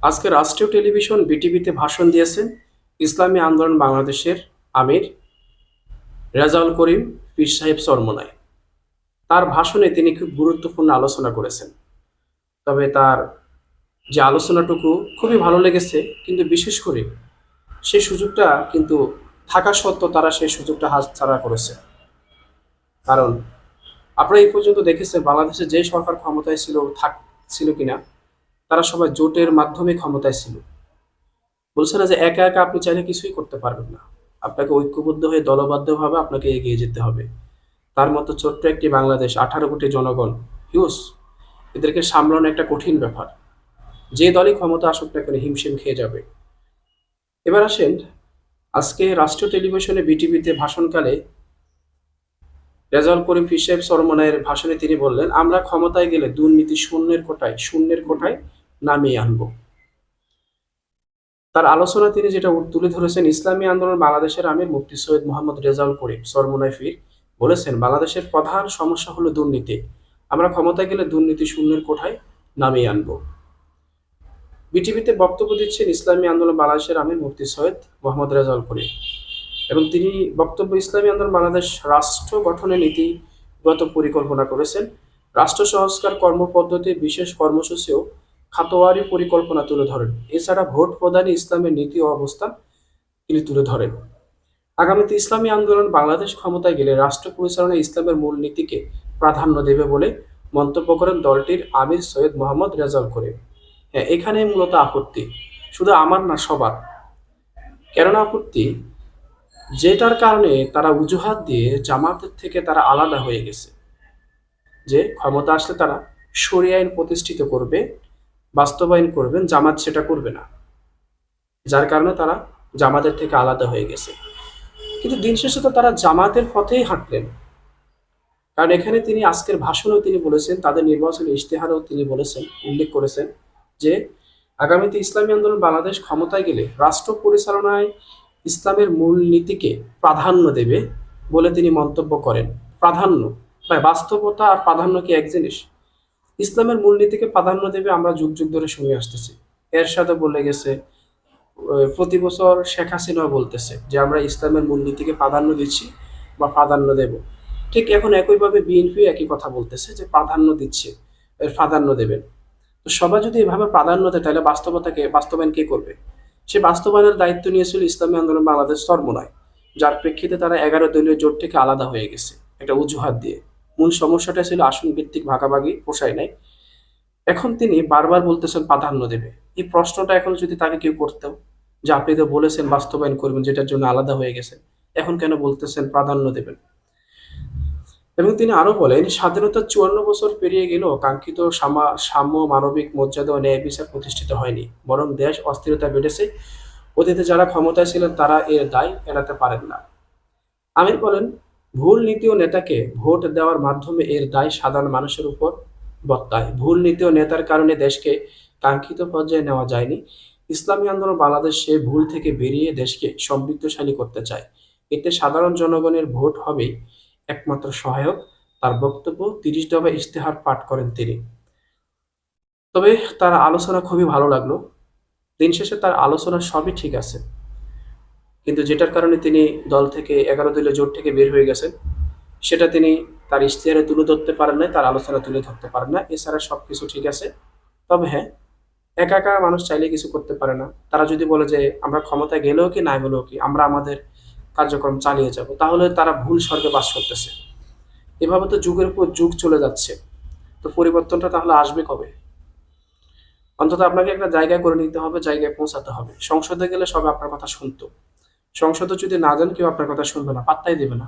আজকে রাষ্ট্রীয় টেলিভিশন বিটিভিতে ভাষণ দিয়েছেন ইসলামী আন্দোলন বাংলাদেশের আমির রেজাউল করিম পীর সাহেব চরমনায় তার ভাষণে তিনি খুব গুরুত্বপূর্ণ আলোচনা করেছেন। তবে তার যে আলোচনাটুকু খুবই ভালো লেগেছে, কিন্তু বিশেষ করে সেই সুযোগটা কিন্তু থাকা সত্ত্বেও তারা সেই সুযোগটা হাতছাড়া করেছে। কারণ আপনারা এই পর্যন্ত দেখেছেন বাংলাদেশে যে সরকার ক্ষমতায় ছিল, থাক, ছিল কিনা। তারা সবাই জোটের মাধ্যমে ক্ষমতায় ছিল। বলছে না যে একা একা আপনি চাইলে কিছুই করতে পারবেন না। আপনাকে ঐক্যবদ্ধ হয়ে দলবদ্ধভাবে আপনাকে এগিয়ে যেতে হবে। তার মতো ছোট্ট একটি বাংলাদেশ, আঠারো কোটি জনগণ হিউস এদেরকে সামলানো একটা কঠিন ব্যাপার। যে দলই ক্ষমতা আসুক না কেন হিমশিম খেয়ে যাবে। এবার আসেন, আজকে রাষ্ট্রীয় টেলিভিশনে বিটিভিতে ভাষণকালে রেজাল করিম ফির সাহেব সরমনের ভাষণে তিনি বললেন, আমরা ক্ষমতায় গেলে দুর্নীতি শূন্যের কোটায় শূন্যের কোটায় নামিয়ে আনব। তার আলোচনা তিনি যেটা তুলে ধরেছেন, ইসলামী আন্দোলন বাংলাদেশের আমির মুফতি সৈয়দ মোহাম্মদ রেজাউল করিম সরমনায় ফির বলেছেন, বাংলাদেশের প্রধান সমস্যা হলো দুর্নীতি। আমরা ক্ষমতা গেলে দুর্নীতি শূন্যের কোঠায় নামিয়ে আনব। বিটিভিতে বক্তব্য দিচ্ছেন ইসলামী আন্দোলন বাংলাদেশের আমির মুফতি সৈয়দ মোহাম্মদ রেজাউল করিম এবং তিনি বক্তব্য, ইসলামী আন্দোলন বাংলাদেশ রাষ্ট্র গঠনের নীতিগত পরিকল্পনা করেছেন। রাষ্ট্র সংস্কার কর্মপদ্ধতি, বিশেষ কর্মসূচিও খাতোয়ারি পরিকল্পনা তুলে ধরেন। এছাড়া ভোট প্রদানে ইসলামের নীতি ও অবস্থান তিনি তুলে ধরেন। আগামীতে ইসলামী আন্দোলন বাংলাদেশ ক্ষমতায় গেলে রাষ্ট্র পরিচালনায় ইসলামের মূল নীতিকে প্রাধান্য দেবে বলে মন্তব্য করেন দলটির আমির সৈয়দ মোহাম্মদ রেজাউল করিম। হ্যাঁ এখানে মূলত আপত্তি। শুধু আমার না, সবার। কেননা আপত্তি? যেটার কারণে তারা অজুহাত দিয়ে জামাতের থেকে তারা আলাদা হয়ে গেছে। যে ক্ষমতা আসলে তারা সরিয়ে আইন প্রতিষ্ঠিত করবে বাস্তবায়ন করবেন, জামাত সেটা করবে না। যার কারণে তারা জামাতের থেকে আলাদা হয়ে গেছে। কিন্তু দিন শেষে তো তারা জামাতের পথেই হাঁটলেন। কারণ এখানে তিনি আজকের ভাষণেও তিনি বলেছেন, তাদের নির্বাচনী ইশতেহারেও তিনি বলেছেন, উল্লেখ করেছেন যে, আগামীতে ইসলামী আন্দোলন বাংলাদেশ ক্ষমতায় গেলে রাষ্ট্র পরিচালনায় ইসলামের মূল নীতিকে প্রাধান্য দেবে বলে তিনি মন্তব্য করেন। প্রাধান্য বাস্তবতা আর প্রাধান্য কি এক জিনিস? ইসলামের মূলনীতিকে প্রাধান্য দেবে আমরা যুগ যুগ ধরে শুনে আসতেছি। এর সাথে বলে গেছে প্রতি বছর শেখ হাসিনাও বলতেছে যে আমরা ইসলামের মূলনীতিকে প্রাধান্য দিচ্ছি বা প্রাধান্য দেব। ঠিক এখন একইভাবে বিএনপি একই কথা বলতেছে যে প্রাধান্য দিচ্ছে এর প্রাধান্য দেবেন। তো সবাই যদি এভাবে প্রাধান্য দেয়, তাহলে বাস্তবতাকে, বাস্তবায়ন কে করবে? সে বাস্তবায়নের দায়িত্ব নিয়েছিল ইসলামী আন্দোলন বাংলাদেশ সর্বনয় যার প্রেক্ষিতে তারা এগারো দলীয় জোট থেকে আলাদা হয়ে গেছে, একটা অজুহাত দিয়ে। মূল সমস্যাটা ছিল আসন ভিত্তিক ভাগাভাগি, পোষায় নাই। এখন তিনি বারবার বলতেছেন প্রাধান্য দেবে। এই প্রশ্নটা এখন যদি তাকে কেউ করতেও যে আপনি তো বলেছেন বাস্তবায়ন করবেন, যেটার জন্য আলাদা হয়ে গেছেন, এখন কেন বলতেছেন প্রাধান্য দেবেন? এবং তিনি আরও বলেন, স্বাধীনতার চুয়ান্ন বছর পেরিয়ে গেলেও কাঙ্ক্ষিত সাম্য মানবিক মর্যাদা ও ন্যায় বিচার প্রতিষ্ঠিত হয়নি। বরং দেশ অস্থিরতা বেড়েছে। অতীতে যারা ক্ষমতায় ছিলেন, তারা এর দায় এড়াতে পারেন না। আমির বলেন ভুল নীতি ও নেতাকে ভোট দেওয়ার মাধ্যমে এর দায় সাধারণ মানুষের উপর বর্তায়। ভুল নীতি ও নেতার কারণে দেশকে কাঙ্ক্ষিত পর্যায়ে নেওয়া যায়নি। ইসলামী আন্দোলন বাংলাদেশ সে ভুল থেকে বেরিয়ে দেশকে সমৃদ্ধশালী করতে চায়। এতে সাধারণ জনগণের ভোট হবেই একমাত্র সহায়ক, তার বক্তব্য তিরিশ দফা ইশতেহার পাঠ করেন তিনি। তবে তার আলোচনা খুবই ভালো লাগল। দিন শেষে তার আলোচনা সবই ঠিক আছে। কিন্তু যেটার কারণে তিনি দল থেকে এগারো দলীয় জোট থেকে বের হয়ে গেছেন, সেটা তিনি তার ইশতেহারে তুলে ধরতে পারেন না তার আলোচনা তুলে ধরতে পারেন না এছাড়া সবকিছু ঠিক আছে। তবে হ্যাঁ একা একা মানুষ চাইলে কিছু করতে পারে না। তারা যদি বলে যে আমরা ক্ষমতায় গেলেও কি না গেলেও কি, আমরা আমাদের কার্যক্রম চালিয়ে যাব, তাহলে তারা ভুল স্বর্গে বাস করতেছে। এভাবে তো যুগের উপর যুগ চলে যাচ্ছে। তো পরিবর্তনটা তাহলে আসবে কবে? অন্তত আপনাকে একটা জায়গায় করে নিতে হবে, জায়গায় পৌঁছাতে হবে। সংসদে গেলে সবাই আপনার কথা শুনতো। সংসদে যদি না যান কেউ আপনার কথা শুনবে না পাত্তাই দেবে না।